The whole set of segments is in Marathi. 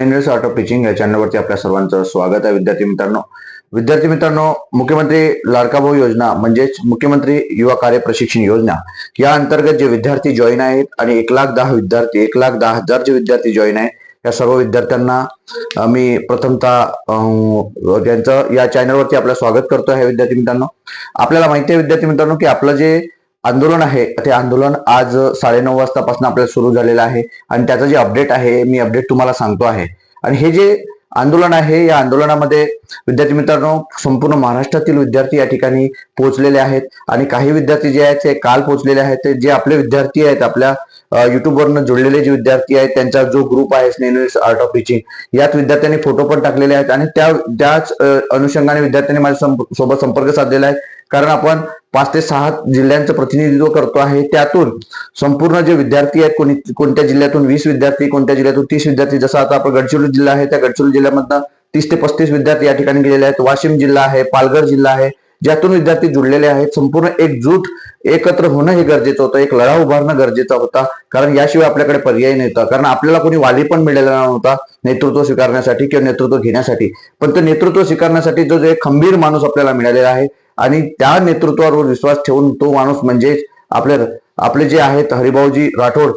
इंग्लिश ऑटो टीचिंग या चॅनलवरती आपल्या सर्वांचं स्वागत आहे विद्यार्थी मित्रांनो. विद्यार्थी मित्रांनो मुख्यमंत्री लाडका भाऊ योजना म्हणजेच मुख्यमंत्री युवा कार्य प्रशिक्षण योजना या अंतर्गत जे विद्यार्थी जॉईन आहेत आणि एक लाख दहा विद्यार्थी एक लाख दहा हजार जे विद्यार्थी जॉईन आहेत या सर्व विद्यार्थ्यांना मी प्रथमतः त्यांचं या चॅनलवरती आपलं स्वागत करतो आहे विद्यार्थी मित्रांनो. आपल्याला माहिती आहे विद्यार्थी मित्रांनो की आपलं जे आंदोलन आहे. ते आंदोलन आज साडेनऊ वाजतापासून आपल्याला सुरू झालेलं आहे आणि त्याचं जे अपडेट आहे मी अपडेट तुम्हाला सांगतो आहे. आणि हे जे आंदोलन आहे या आंदोलनामध्ये विद्यार्थी मित्रांनो संपूर्ण महाराष्ट्रातील विद्यार्थी या ठिकाणी पोहोचलेले आहेत. आणि काही विद्यार्थी जे आहेत ते काल पोहोचलेले आहेत. ते जे आपले विद्यार्थी आहेत आपल्या युट्यूबवरनं जोडलेले जे विद्यार्थी आहेत त्यांचा जो ग्रुप आहे स्नेहल्स आर्ट ऑफ टीचिंग यात विद्यार्थ्यांनी फोटो पण टाकलेले आहेत. आणि त्या त्याच अनुषंगाने विद्यार्थ्यांनी माझ्या सोबत संपर्क साधलेला आहे. कारण आपण पाच ते सहा जिल्ह्यांचं प्रतिनिधित्व करतो आहे. त्यातून संपूर्ण जे विद्यार्थी आहेत कोणी कोणत्या जिल्ह्यातून वीस विद्यार्थी कोणत्या जिल्ह्यातून तीस विद्यार्थी जसं आता आपण गडचिरोली जिल्हा आहे त्या गडचिरोली जिल्ह्यामधनं तीस ते पस्तीस विद्यार्थी या ठिकाणी गेलेले आहेत. वाशिम जिल्हा आहे पालघर जिल्हा आहे ज्यातून विद्यार्थी जुळलेले आहेत. संपूर्ण एकजूट एकत्र होणं हे गरजेचं होतं. एक लढा उभारणं गरजेचा होता. कारण याशिवाय आपल्याकडे पर्याय नव्हता. कारण आपल्याला कोणी वाली पण मिळालेला नव्हता नेतृत्व स्वीकारण्यासाठी किंवा नेतृत्व घेण्यासाठी. पण ते नेतृत्व स्वीकारण्यासाठी जो जो एक खंबीर माणूस आपल्याला मिळालेला आहे आणि त्या नेतृत्वावर विश्वास ठेवून तो माणूस म्हणजे आपले आपले जे आहेत हरिभाऊजी राठोड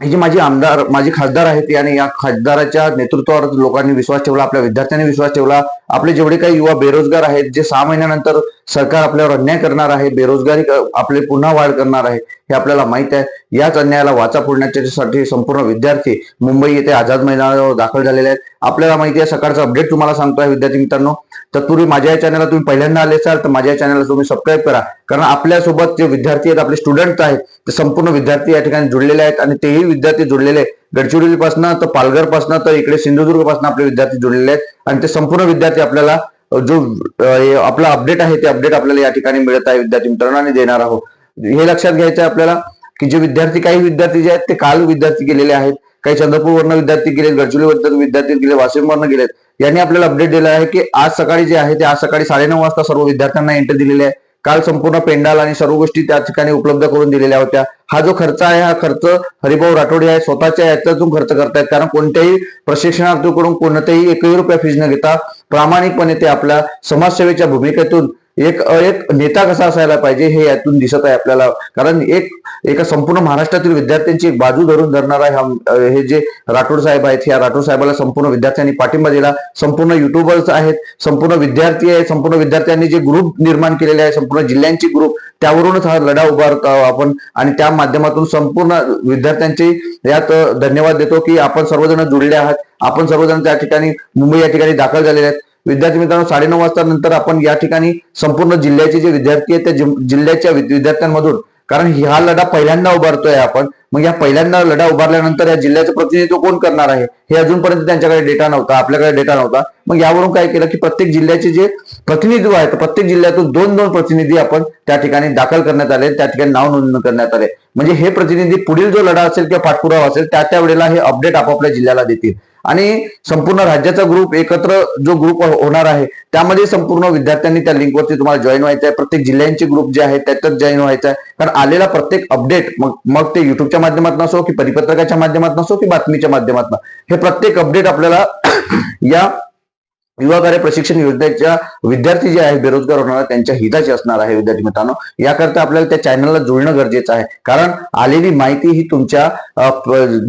ही जी माझी आमदार माझी खासदार आहेत आणि या खासदाराच्या नेतृत्वावर लोकांनी विश्वास ठेवला आपल्या विद्यार्थ्यांनी विश्वास ठेवला. आपले जेवढे काही युवा बेरोजगार आहेत जे सहा महिन्यानंतर सरकार आपल्यावर अन्याय करणार आहे बेरोजगारी आपले पुन्हा वाढ करणार आहे हे आपल्याला माहीत आहे. याच अन्यायाला वाचा फोडण्यासाठी संपूर्ण विद्यार्थी मुंबई येथे आझाद मैदानावर दाखल झालेले आहेत. आपल्याला माहिती आहे सकाळचा अपडेट तुम्हाला सांगतोय विद्यार्थी मित्रांनो. तत्पूर्वी माझ्या या चॅनलला तुम्ही पहिल्यांदा आले असाल तर माझ्या चॅनलला तुम्ही सबस्क्राईब करा. कारण आपल्यासोबत जे विद्यार्थी आहेत आपले स्टुडंट आहेत ते संपूर्ण विद्यार्थी या ठिकाणी जुळलेले आहेत आणि तेही विद्यार्थी जुळलेले आहेत. गडचिरोलीपासून तर पालघरपासून तर इकडे सिंधुदुर्गपासून आपले विद्यार्थी जुळलेले आहेत. आणि ते संपूर्ण विद्यार्थी आपल्याला जो आपला अपडेट आहे ते अपडेट आपल्याला या ठिकाणी मिळत आहे विद्यार्थी मित्रांनो आणि देणार आहोत. हे लक्षात घ्यायचं आहे आपल्याला की जे विद्यार्थी काही विद्यार्थी जे आहेत ते काल विद्यार्थी गेलेले आहेत. काही चंद्रपूरवरनं विद्यार्थी गेले गडचिरोलीवरनं विद्यार्थी गेले वाशिमवरनं गेलेत. यांनी आपल्याला अपडेट दिला आहे की आज सकाळी जे आहे ते आज सकाळी साडेनऊ वाजता सर्व विद्यार्थ्यांना एंट्री दिलेली आहे. काल संपूर्ण पेंडाल आणि सर्व गोष्टी त्या ठिकाणी उपलब्ध करून दिलेल्या होत्या. हा जो खर्च आहे हा खर्च हरिभाऊ राठोडे आहे स्वतःच्या याच्यातून खर्च करतायत. कारण कोणत्याही प्रशिक्षणार्थीकडून कोणत्याही एकही रुपया फीज न घेता प्रामाणिकपणे ते आपल्या समाजसेवेच्या भूमिकेतून एक एक नेता कसा असायला पाहिजे हे यातून दिसत आहे आपल्याला. कारण एक एका संपूर्ण महाराष्ट्रातील विद्यार्थ्यांची एक बाजू धरून धरणारा हा हे जे राठोड साहेब आहेत या राठोड साहेबाला संपूर्ण विद्यार्थ्यांनी पाठिंबा दिला. संपूर्ण युट्यूबर्स आहेत संपूर्ण विद्यार्थी आहेत संपूर्ण विद्यार्थ्यांनी जे ग्रुप निर्माण केलेले आहे संपूर्ण जिल्ह्यांची ग्रुप त्यावरूनच हा लढा उभारत आपण. आणि त्या माध्यमातून संपूर्ण विद्यार्थ्यांचे यात धन्यवाद देतो की आपण सर्वजण जुळले आहात. आपण सर्वजण त्या ठिकाणी मुंबई या ठिकाणी दाखल झालेले आहेत. विद्यार्थी मित्रांनो साडेनऊ वाजता नंतर आपण या ठिकाणी संपूर्ण जिल्ह्याचे जे विद्यार्थी आहेत त्या जिल्ह्याच्या विद्यार्थ्यांमधून कारण हा लढा पहिल्यांदा उभारतोय आपण मग या पहिल्यांदा लढा उभारल्यानंतर या जिल्ह्याचं प्रतिनिधित्व कोण करणार आहे? हे अजूनपर्यंत त्यांच्याकडे डेटा नव्हता आपल्याकडे डेटा नव्हता. मग यावरून काय केलं की प्रत्येक जिल्ह्याचे जे प्रतिनिधित्व आहे प्रत्येक जिल्ह्यातून दोन दोन प्रतिनिधी आपण त्या ठिकाणी दाखल करण्यात आले त्या ठिकाणी नाव नोंदणी करण्यात आले. म्हणजे हे प्रतिनिधी पुढील जो लढा असेल किंवा पाठपुरावा असेल त्या त्या वेळेला हे अपडेट आपापल्या जिल्ह्याला देतील. आणि संपूर्ण राज्याचा ग्रुप एकत्र जो ग्रुप होणार आहे त्यामध्ये संपूर्ण विद्यार्थ्यांनी त्या लिंकवरती तुम्हाला जॉईन व्हायचं आहे प्रत्येक जिल्ह्यांचे ग्रुप जे आहे त्यातच जॉईन व्हायचं आहे कारण आलेला प्रत्येक अपडेट मग मग ते युट्यूबच्या माध्यमातून असो की परिपत्रकाच्या माध्यमातून असो की बातमीच्या माध्यमातून. हे प्रत्येक अपडेट आपल्याला या युवा कार्य प्रशिक्षण योजनेच्या विद्यार्थी जे आहेत बेरोजगार होणार त्यांच्या हिताचे असणार आहे विद्यार्थी मित्रांनो. याकरता आपल्याला त्या चॅनलला जुळणं गरजेचं आहे. कारण आलेली माहिती ही तुमच्या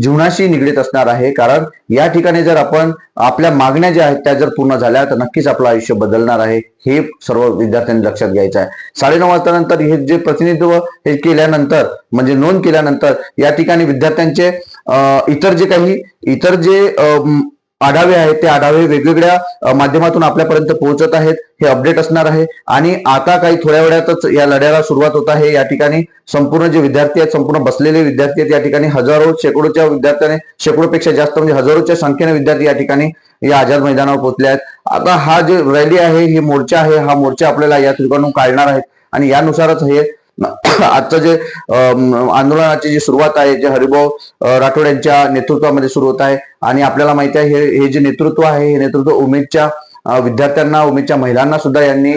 जीवनाशी निगडीत असणार आहे. कारण या ठिकाणी जर आपण आपल्या मागण्या ज्या आहेत त्या जर पूर्ण झाल्या तर नक्कीच आपलं आयुष्य बदलणार आहे. हे सर्व विद्यार्थ्यांनी लक्षात घ्यायचं आहे. साडेनऊ वाजता नंतर हे जे प्रतिनिधित्व हे केल्यानंतर म्हणजे नोंद केल्यानंतर या ठिकाणी विद्यार्थ्यांचे इतर जे काही इतर जे आढावे आहेत. ते आढावे वेगवेगळ्या माध्यमातून आपल्यापर्यंत पोहोचत आहेत. हे अपडेट असणार आहे. आणि आता काही थोड्या वेळातच या लढ्याला सुरुवात होत आहे. या ठिकाणी संपूर्ण जे विद्यार्थी आहेत संपूर्ण बसलेले विद्यार्थी आहेत या ठिकाणी हजारो शेकडोच्या विद्यार्थ्याने शेकडोपेक्षा जास्त म्हणजे हजारोच्या संख्येने विद्यार्थी या ठिकाणी या आझाद मैदानावर पोहोचले आहेत. आता हा जे रॅली आहे ही मोर्चा आहे. हा मोर्चा आपल्याला या ठिकाणून काढणार आहेत. आणि यानुसारच हे आजचं जे आंदोलनाची जी सुरुवात आहे जे हरिभाऊ राठोड यांच्या नेतृत्वामध्ये सुरू होत आहे आणि आपल्याला माहिती आहे हे हे जे नेतृत्व आहे हे नेतृत्व उमेदच्या विद्यार्थ्यांना उमेदच्या महिलांना सुद्धा यांनी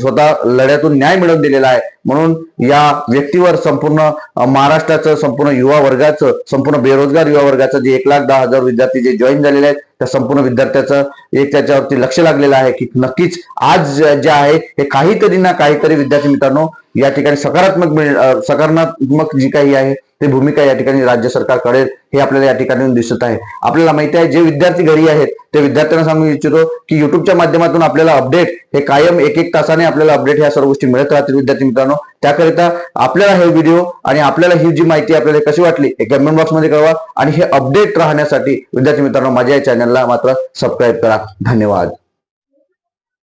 स्वतः लढ्यातून न्याय मिळवून दिलेला आहे. म्हणून या व्यक्तीवर संपूर्ण महाराष्ट्राचं संपूर्ण युवा वर्गाचं संपूर्ण बेरोजगार युवा वर्गाचं जे एक लाख दहा हजार विद्यार्थी जे जॉईन झालेले आहेत त्या संपूर्ण विद्यार्थ्याचं एक त्याच्यावरती लक्ष लागलेलं आहे की नक्कीच आज जे आहे हे काहीतरी ना काहीतरी विद्यार्थी मित्रांनो या ठिकाणी सकारात्मक मिळ- सकारात्मक जी काही आहे ते भूमिका या ठिकाणी राज्य सरकार कळेल हे आपल्याला या ठिकाणी दिसत आहे. आपल्याला माहिती आहे जे विद्यार्थी घरी आहेत ते विद्यार्थ्यांना सांगू इच्छितो की युट्यूबच्या माध्यमातून आपल्याला अपडेट हे कायम एक एक तासाने आपल्याला अपडेट ह्या सर्व गोष्टी मिळत राहतील विद्यार्थी मित्रांनो. त्याकरिता आपल्याला हे व्हिडिओ आणि आपल्याला ही जी माहिती आपल्याला कशी वाटली हे कमेंट बॉक्समध्ये कळवा. आणि हे अपडेट राहण्यासाठी विद्यार्थी मित्रांनो माझ्या या चॅनलला मात्र सबस्क्राईब करा. धन्यवाद.